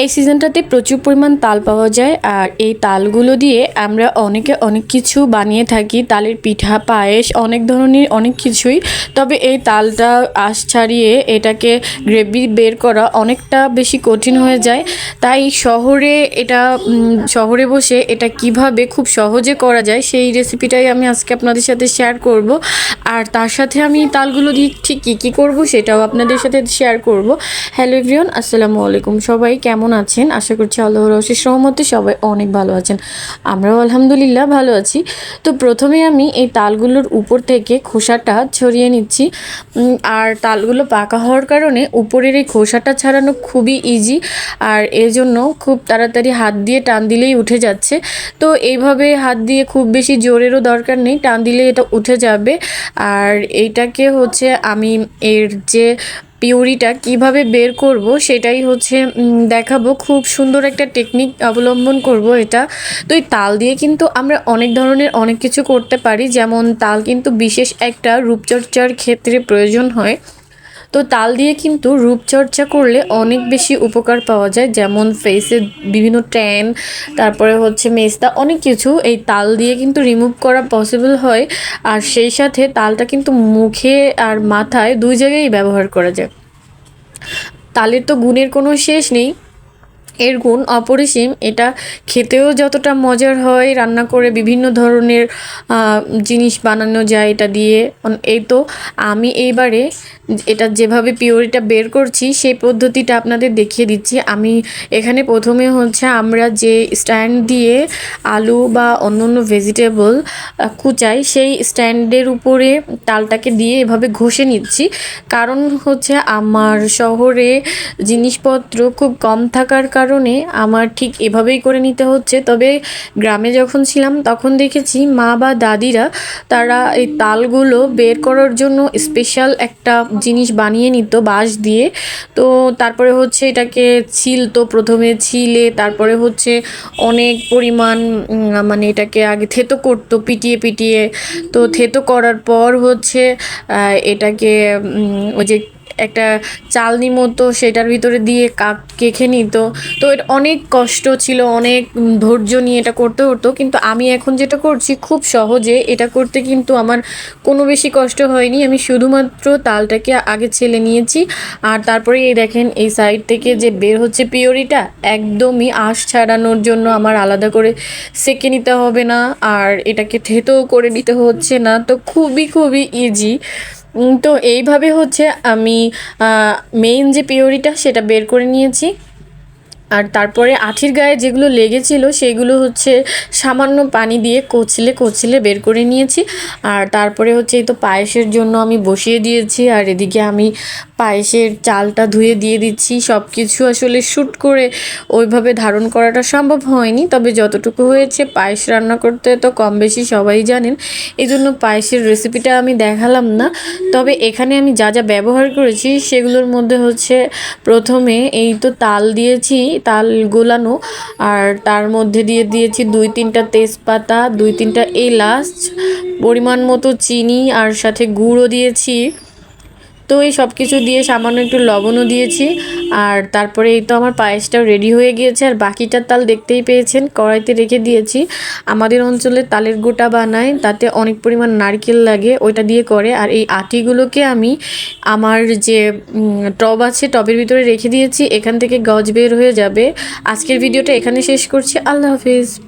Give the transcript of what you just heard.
এই সিজনটাতে প্রচুর পরিমাণ তাল পাওয়া যায় আর এই তালগুলো দিয়ে আমরা অনেকে অনেক কিছু বানিয়ে থাকি। তালের পিঠা, পায়েস, অনেক ধরনের অনেক কিছুই। তবে এই তালটা আশ ছাড়িয়ে এটাকে গ্রেভি বের করা অনেকটা বেশি কঠিন হয়ে যায়। তাই শহরে এটা শহরে বসে এটা কীভাবে খুব সহজে করা যায় সেই রেসিপিটাই আমি আজকে আপনাদের সাথে শেয়ার করব। আর তার সাথে আমি তালগুলো দিয়ে ঠিক কী কী করব সেটাও আপনাদের সাথে শেয়ার করব। হ্যালো এভরিওয়ান আসসালামু আলাইকুম সবাই, কেমন আছেন? আশা করছি আল্লাহ অশেষ সহমতে সবাই অনেক ভালো আছেন। আমরাও আলহামদুলিল্লাহ ভালো আছি। তো প্রথমে আমি এই তালগুলোর উপর থেকে খোসাটা ছড়িয়ে নিচ্ছি। আর তালগুলো পাকা হওয়ার কারণে উপরের এই খোসাটা ছাড়ানো খুবই ইজি আর এর জন্য খুব তাড়াতাড়ি হাত দিয়ে টান দিলেই উঠে যাচ্ছে। তো এইভাবে হাত দিয়ে খুব বেশি জোরেরও দরকার নেই, টান দিলে এটা উঠে যাবে। আর এইটাকে হচ্ছে আমি এর যে পিউরিটা কীভাবে বের করব সেটাই হচ্ছে দেখাবো। খুব সুন্দর একটা টেকনিক অবলম্বন করব এটা। তো এই তাল দিয়ে কিন্তু আমরা অনেক ধরনের অনেক কিছু করতে পারি। যেমন তাল কিন্তু বিশেষ একটা রূপচর্চার ক্ষেত্রে প্রয়োজন হয়। তো তাল দিয়ে কিন্তু রূপচর্চা করলে অনেক বেশি উপকার পাওয়া যায়, যেমন ফেসে বিভিন্ন ট্যান তারপরে হচ্ছে মেস্তা অনেক কিছু। এই তাল দিয়ে কিন্তু রিমুভ করা পসিবল হয় আর সেই সাথে তালটা কিন্তু মুখে আর মাথায় দুই জায়গায় ব্যবহার করা যায়। তালের তো গুণের কোনো শেষ নেই। এর গুণ অপরিসীম। এটা খেতেও যতটা মজার হয়, রান্না করে বিভিন্ন ধরনের জিনিস বানানো যায় এটা দিয়ে। এই তো আমি এইবারে এটা যেভাবে পিওরিটা বের করছি, সেই পদ্ধতিটা আপনাদের দেখিয়ে দিচ্ছি। আমি এখানে প্রথমে হচ্ছে আমরা যে স্ট্যান্ড দিয়ে আলু বা অন্য অন্য ভেজিটেবল কুচাই, সেই স্ট্যান্ডের উপরে তালটাকে দিয়ে এভাবে ঘষে নিচ্ছি। কারণ হচ্ছে আমার শহরে জিনিসপত্র খুব কম থাকার কারণে আমার ঠিক এভাবেই করে নিতে হচ্ছে। তবে গ্রামে যখন ছিলাম, তখন দেখেছি মা বা দাদিরা তারা এই তালগুলো বের করার জন্য স্পেশাল একটা জিনিস বানিয়ে নিত, বাঁশ দিয়ে। তো তারপরে হচ্ছে এটাকে ছিলতো প্রথমে ছিলে, তারপরে হচ্ছে অনেক পরিমাণ মানে এটাকে আগে থেতো করতো, পিটিয়ে পিটিয়ে। তো থেতো করার পর হচ্ছে এটাকে ওই যে একটা চালনি মতো সেটার ভিতরে দিয়ে কাক কেখে নিত। তো এটা অনেক কষ্ট ছিল, অনেক ধৈর্য নিয়ে এটা করতে হতো। কিন্তু আমি এখন যেটা করছি খুব সহজে, এটা করতে কিন্তু আমার কোনো বেশি কষ্ট হয়নি। আমি শুধুমাত্র তালটাকে আগে ছেলে নিয়েছি। আর তারপরে এই দেখেন, এই সাইড থেকে যে বের হচ্ছে পিওরিটা, একদমই আঁশ ছাড়ানোর জন্য আমার আলাদা করে সেকে নিতে হবে না। আর এটাকে থেতেও করে নিতে হচ্ছে না। তো খুবই খুবই ইজি তো এইভাবে হচ্ছে আমি মেইন যে পিওরিটা সেটা বের করে নিয়েছি। আর তারপরে আঠির গায়ে যেগুলো লেগেছিল সেগুলো হচ্ছে সামান্য পানি দিয়ে কচলে কচলে বের করে নিয়েছি। আর তারপরে হচ্ছে এই তো পায়েসের জন্য আমি বসিয়ে দিয়েছি। আর এদিকে আমি পায়েসের চালটা ধুয়ে দিয়ে দিচ্ছি। সব কিছু আসলে শ্যুট করে ওইভাবে ধারণ করাটা সম্ভব হয়নি। তবে যতটুকু হয়েছে, পায়েস রান্না করতে তো কম বেশি সবাই জানেন। এই জন্য পায়েসের রেসিপিটা আমি দেখালাম না। তবে এখানে আমি যা যা ব্যবহার করেছি, সেগুলোর মধ্যে হচ্ছে প্রথমে এই তো তাল দিয়েছি, তাল গোলানো। আর তার মধ্যে দিয়ে দিয়েছি দুই তিনটা তেজপাতা, দুই তিনটা এলাচ, পরিমাণ মতো চিনি, আর সাথে গুঁড়ো দিয়েছি। তো এই সব কিছু দিয়ে সামান্য একটু লবণও দিয়েছি। আর তারপরে এই তো আমার পায়েসটাও রেডি হয়ে গিয়েছে। আর বাকিটার তাল দেখতেই পেয়েছেন, কড়াইতে রেখে দিয়েছি। আমাদের অঞ্চলে তালের গোটা বানায়, তাতে অনেক পরিমাণ নারকেল লাগে, ওইটা দিয়ে করে। আর এই আটিগুলোকে আমি আমার যে টব আছে, টবের ভিতরে রেখে দিয়েছি। এখান থেকে গজ বের হয়ে যাবে। আজকের ভিডিওটা এখানে শেষ করছি। আল্লাহ হাফিজ।